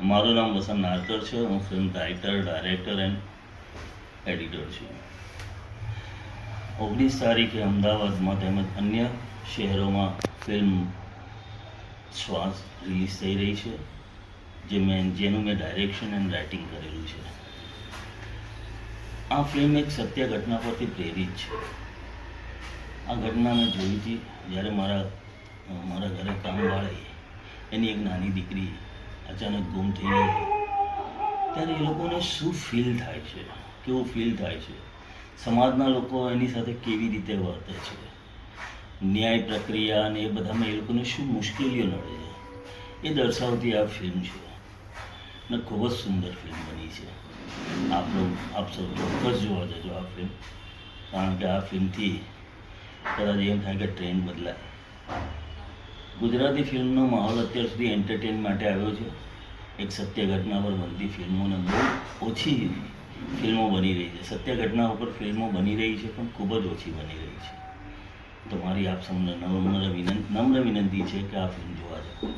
મારું નામ વસંત નારકર છે. હું film writer director and editor છું. ઓગણીસ તારીખે અમદાવાદમાં તેમજ અન્ય શહેરોમાં ફિલ્મ શ્વાસ રિલીઝ થઈ રહી છે, જે મેં જેનું મેં ડાયરેક્શન એન્ડ રાઇટિંગ કરેલું છે. આ ફિલ્મ એક સત્ય ઘટના પરથી પ્રેરિત છે. આ ઘટના મેં જોઈ હતી. જ્યારે મારા મારા ઘરે કામવાળી, એની એક નાની દીકરી અચાનક ગુમ થઈ જાય ત્યારે એ લોકોને શું ફીલ થાય છે? કેવું ફીલ થાય છે? સમાજના લોકો એની સાથે કેવી રીતે વર્તે છે? ન્યાય પ્રક્રિયા અને એ બધામાં એ લોકોને શું મુશ્કેલીઓ નડે છે? એ દર્શાવતી આ ફિલ્મ છે. અને ખૂબ જ સુંદર ફિલ્મ બની છે. આપ આપ સૌ ચોક્કસ જોવા જજો આ ફિલ્મ કારણ કે આ ફિલ્મથી કદાચ એમ થાય કે ટ્રેન્ડ બદલાય. ગુજરાતી ફિલ્મનો માહોલ અત્યાર સુધી એન્ટરટેન માટે આવ્યો છે. એક સત્ય ઘટના પર બનતી ફિલ્મોને બહુ ઓછી ફિલ્મો બની રહી છે. સત્ય ઘટના ઉપર ફિલ્મો બની રહી છે, પણ ખૂબ જ ઓછી બની રહી છે. તો મારી આપ સૌને નમ્ર વિનંતી નમ્ર વિનંતી છે કે આ ફિલ્મ જોવા જાઓ.